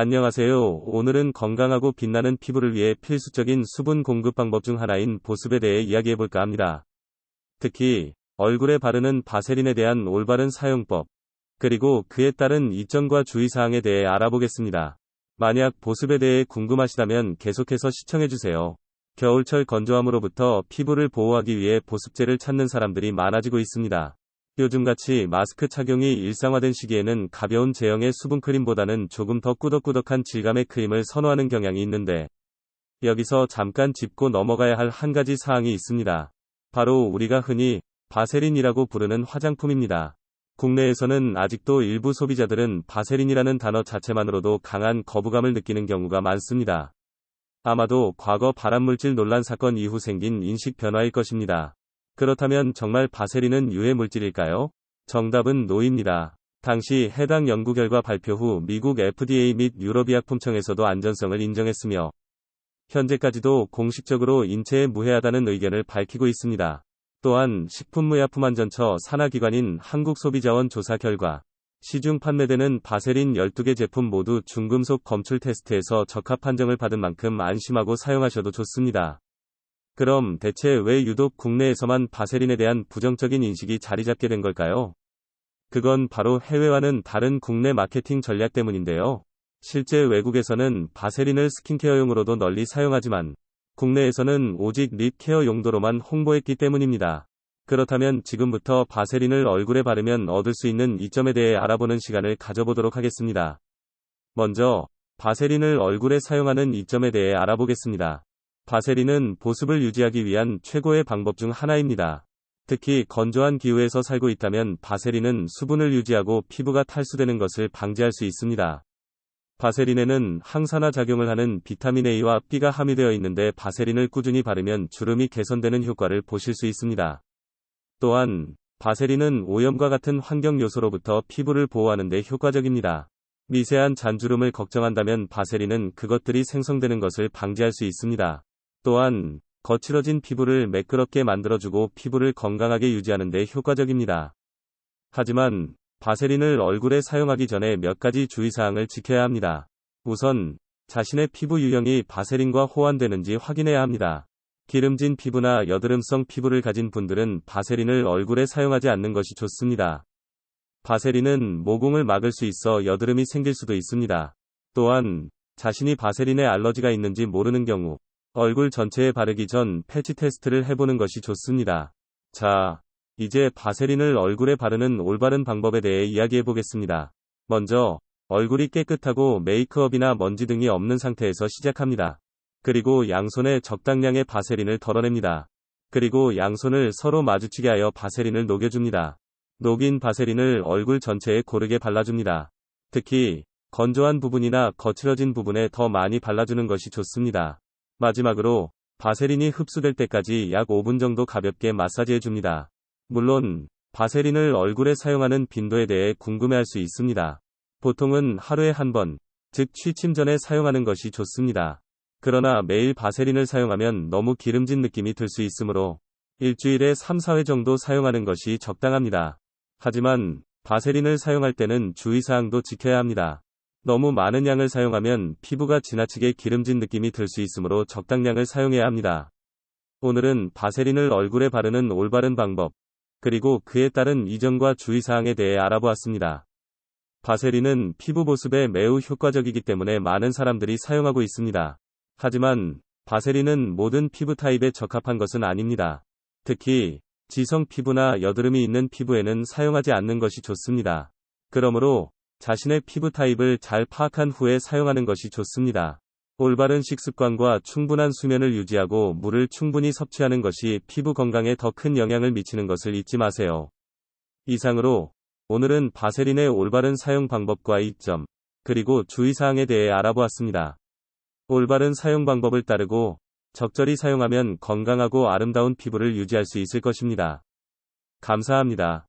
안녕하세요. 오늘은 건강하고 빛나는 피부를 위해 필수적인 수분 공급 방법 중 하나인 보습에 대해 이야기해 볼까 합니다. 특히 얼굴에 바르는 바세린에 대한 올바른 사용법, 그리고 그에 따른 이점과 주의사항에 대해 알아보겠습니다. 만약 보습에 대해 궁금하시다면 계속해서 시청해주세요. 겨울철 건조함으로부터 피부를 보호하기 위해 보습제를 찾는 사람들이 많아지고 있습니다. 요즘같이 마스크 착용이 일상화된 시기에는 가벼운 제형의 수분크림보다는 조금 더 꾸덕꾸덕한 질감의 크림을 선호하는 경향이 있는데 여기서 잠깐 짚고 넘어가야 할 한 가지 사항이 있습니다. 바로 우리가 흔히 바세린이라고 부르는 화장품입니다. 국내에서는 아직도 일부 소비자들은 바세린이라는 단어 자체만으로도 강한 거부감을 느끼는 경우가 많습니다. 아마도 과거 발암물질 논란 사건 이후 생긴 인식 변화일 것입니다. 그렇다면 정말 바세린은 유해 물질일까요? 정답은 노입니다. 당시 해당 연구 결과 발표 후 미국 FDA 및 유럽의약품청에서도 안전성을 인정했으며 현재까지도 공식적으로 인체에 무해하다는 의견을 밝히고 있습니다. 또한 식품의약품안전처 산하기관인 한국소비자원 조사 결과 시중 판매되는 바세린 12개 제품 모두 중금속 검출 테스트에서 적합 판정을 받은 만큼 안심하고 사용하셔도 좋습니다. 그럼 대체 왜 유독 국내에서만 바세린에 대한 부정적인 인식이 자리 잡게 된 걸까요? 그건 바로 해외와는 다른 국내 마케팅 전략 때문인데요. 실제 외국에서는 바세린을 스킨케어용으로도 널리 사용하지만 국내에서는 오직 립 케어 용도로만 홍보했기 때문입니다. 그렇다면 지금부터 바세린을 얼굴에 바르면 얻을 수 있는 이점에 대해 알아보는 시간을 가져보도록 하겠습니다. 먼저 바세린을 얼굴에 사용하는 이점에 대해 알아보겠습니다. 바세린은 보습을 유지하기 위한 최고의 방법 중 하나입니다. 특히 건조한 기후에서 살고 있다면 바세린은 수분을 유지하고 피부가 탈수되는 것을 방지할 수 있습니다. 바세린에는 항산화 작용을 하는 비타민 A와 B가 함유되어 있는데 바세린을 꾸준히 바르면 주름이 개선되는 효과를 보실 수 있습니다. 또한 바세린은 오염과 같은 환경 요소로부터 피부를 보호하는 데 효과적입니다. 미세한 잔주름을 걱정한다면 바세린은 그것들이 생성되는 것을 방지할 수 있습니다. 또한 거칠어진 피부를 매끄럽게 만들어주고 피부를 건강하게 유지하는 데 효과적입니다. 하지만 바세린을 얼굴에 사용하기 전에 몇 가지 주의사항을 지켜야 합니다. 우선 자신의 피부 유형이 바세린과 호환되는지 확인해야 합니다. 기름진 피부나 여드름성 피부를 가진 분들은 바세린을 얼굴에 사용하지 않는 것이 좋습니다. 바세린은 모공을 막을 수 있어 여드름이 생길 수도 있습니다. 또한 자신이 바세린에 알러지가 있는지 모르는 경우 얼굴 전체에 바르기 전 패치 테스트를 해보는 것이 좋습니다. 자, 이제 바세린을 얼굴에 바르는 올바른 방법에 대해 이야기해 보겠습니다. 먼저, 얼굴이 깨끗하고 메이크업이나 먼지 등이 없는 상태에서 시작합니다. 그리고 양손에 적당량의 바세린을 덜어냅니다. 그리고 양손을 서로 마주치게 하여 바세린을 녹여줍니다. 녹인 바세린을 얼굴 전체에 고르게 발라줍니다. 특히 건조한 부분이나 거칠어진 부분에 더 많이 발라주는 것이 좋습니다. 마지막으로 바세린이 흡수될 때까지 약 5분 정도 가볍게 마사지해 줍니다. 물론 바세린을 얼굴에 사용하는 빈도에 대해 궁금해할 수 있습니다. 보통은 하루에 한 번, 즉 취침 전에 사용하는 것이 좋습니다. 그러나 매일 바세린을 사용하면 너무 기름진 느낌이 들 수 있으므로 일주일에 3, 4회 정도 사용하는 것이 적당합니다. 하지만 바세린을 사용할 때는 주의사항도 지켜야 합니다. 너무 많은 양을 사용하면 피부가 지나치게 기름진 느낌이 들 수 있으므로 적당량을 사용해야 합니다. 오늘은 바세린을 얼굴에 바르는 올바른 방법, 그리고 그에 따른 이점과 주의사항에 대해 알아보았습니다. 바세린은 피부 보습에 매우 효과적이기 때문에 많은 사람들이 사용하고 있습니다. 하지만 바세린은 모든 피부 타입에 적합한 것은 아닙니다. 특히 지성 피부나 여드름이 있는 피부에는 사용하지 않는 것이 좋습니다. 그러므로 자신의 피부 타입을 잘 파악한 후에 사용하는 것이 좋습니다. 올바른 식습관과 충분한 수면을 유지하고 물을 충분히 섭취하는 것이 피부 건강에 더 큰 영향을 미치는 것을 잊지 마세요. 이상으로 오늘은 바세린의 올바른 사용 방법과 이점, 그리고 주의사항에 대해 알아보았습니다. 올바른 사용 방법을 따르고 적절히 사용하면 건강하고 아름다운 피부를 유지할 수 있을 것입니다. 감사합니다.